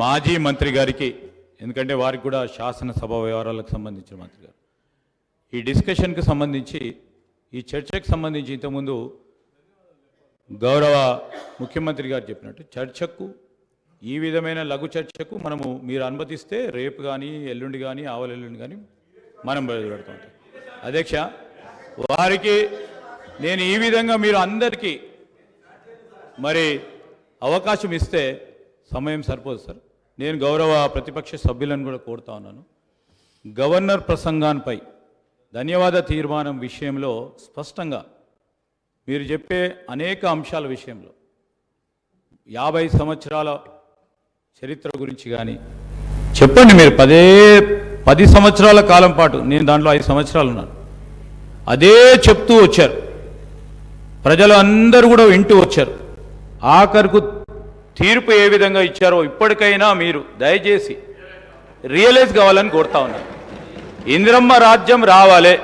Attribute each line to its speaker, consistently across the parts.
Speaker 1: మాజీ మంత్రి గారికి ఎందుకంటే వారికి కూడా శాసనసభ వ్యవహారాలకు సంబంధించిన మంత్రి గారు. ఈ డిస్కషన్కి సంబంధించి ఈ చర్చకు సంబంధించి ఇంతకుముందు గౌరవ ముఖ్యమంత్రి గారు చెప్పినట్టు చర్చకు ఈ విధమైన లఘు చర్చకు మనము మీరు అనుమతిస్తే రేపు కానీ ఎల్లుండి కానీ ఆవలెల్లుండి కానీ మనం బయలుపెడతాం అధ్యక్ష వారికి నేను ఈ విధంగా మీరు అందరికీ మరి అవకాశం ఇస్తే సమయం సరిపోదు సార్. నేను గౌరవ ప్రతిపక్ష సభ్యులను కూడా కోరుతా ఉన్నాను. గవర్నర్ ప్రసంగాన్పై ధన్యవాద తీర్మానం విషయంలో స్పష్టంగా మీరు చెప్పే అనేక అంశాల విషయంలో యాభై సంవత్సరాల చరిత్ర గురించి కానీ చెప్పండి మీరు. పదే పది సంవత్సరాల కాలం పాటు నేను దాంట్లో ఐదు సంవత్సరాలు ఉన్నాను. అదే చెప్తూ వచ్చారు. ప్రజలు అందరూ కూడా వింటూ వచ్చారు. ఆఖరుకు తీర్పు ఏ విధంగా ఇచ్చారో ఇప్పటికైనా మీరు దయచేసి రియలైజ్ కావాలని కోరుతా ఉన్నారు ఇందిరమ్మ రాజ్యం రావాలే.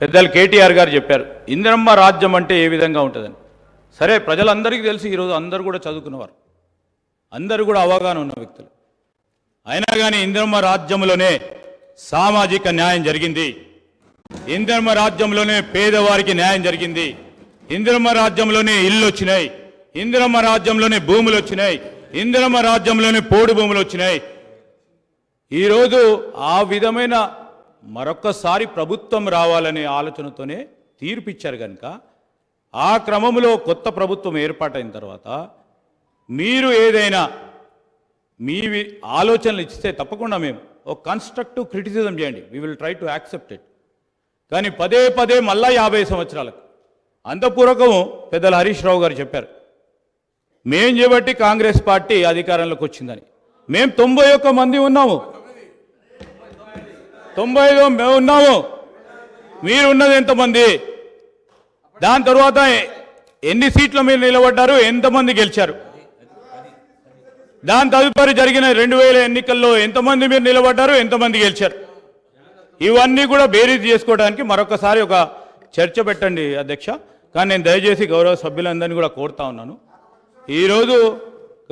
Speaker 1: పెద్దలు కేటీఆర్ గారు చెప్పారు ఇందిరమ్మ రాజ్యం అంటే ఏ విధంగా ఉంటుందని. సరే ప్రజలందరికీ తెలిసి ఈరోజు అందరూ కూడా చదువుకున్నవారు. అందరూ కూడా అవగాహన ఉన్న వ్యక్తులు. అయినా కానీ ఇందిరమ్మ రాజ్యంలోనే సామాజిక న్యాయం జరిగింది. ఇందిరమ్మ రాజ్యంలోనే పేదవారికి న్యాయం జరిగింది. ఇందిరమ్మ రాజ్యంలోనే ఇల్లు వచ్చినాయి. ఇందిరమ్మ రాజ్యంలోనే భూములు వచ్చినాయి. ఇందిరమ్మ రాజ్యంలోనే పోడు భూములు వచ్చినాయి. ఈరోజు ఆ విధమైన మరొక్కసారి ప్రభుత్వం రావాలనే ఆలోచనతోనే తీర్పిచ్చారు కనుక ఆ క్రమంలో కొత్త ప్రభుత్వం ఏర్పాటైన తర్వాత మీరు ఏదైనా మీ ఆలోచనలు ఇస్తే తప్పకుండా మేము ఒక కన్స్ట్రక్టివ్ క్రిటిసిజం చేయండి. We will try to accept it కానీ పదే పదే మళ్ళా యాభై సంవత్సరాలకు అంతపూర్వకం పెద్దలు హరీష్ రావు గారు చెప్పారు. మేం చేపట్టి కాంగ్రెస్ పార్టీ అధికారంలోకి వచ్చిందని. మేము తొంభై ఒక్క మంది ఉన్నాము. తొంభై ఐదు మేము ఉన్నాము. మీరు ఉన్నది ఎంతమంది? దాని తర్వాత ఎన్ని సీట్లు మీరు నిలబడ్డారు? ఎంతమంది గెలిచారు? దాని తదుపరి జరిగిన రెండు వేల ఎన్నికల్లో ఎంతమంది మీరు నిలబడ్డారు? ఎంతమంది గెలిచారు? ఇవన్నీ కూడా బేరీజ్ చేసుకోవడానికి మరొకసారి ఒక చర్చ పెట్టండి అధ్యక్ష. కానీ నేను దయచేసి గౌరవ సభ్యులందరినీ కూడా కోరుతా ఉన్నాను. ఈరోజు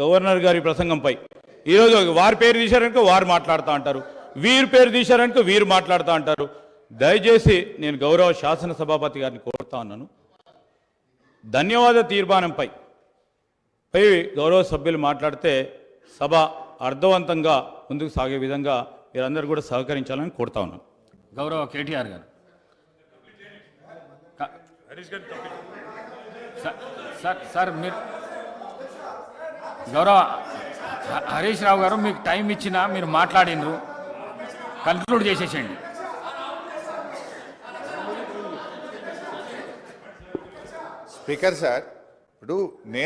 Speaker 1: గవర్నర్ గారి ప్రసంగంపై. ఈరోజు వారి పేరు తీశారనుకో వారు మాట్లాడుతూ అంటారు. వీరి పేరు తీశారనుకో వీరు మాట్లాడుతూ అంటారు. దయచేసి నేను గౌరవ శాసనసభాపతి గారిని కోరుతా ఉన్నాను. ధన్యవాద తీర్మానంపై పై గౌరవ సభ్యులు మాట్లాడితే సభ అర్థవంతంగా ముందుకు సాగే విధంగా మీరందరూ కూడా సహకరించాలని కోరుతా ఉన్నాను.
Speaker 2: గౌరవ కేటీఆర్ గారు. సార్ సార్ మీరు గౌరవ హరీష్ రావు గారు మీకు టైం ఇచ్చినా మీరు మాట్లాడిండ్రు. కన్క్లూడ్ చేసేసేయండి.
Speaker 3: స్పీకర్ సార్ ఇప్పుడు నేను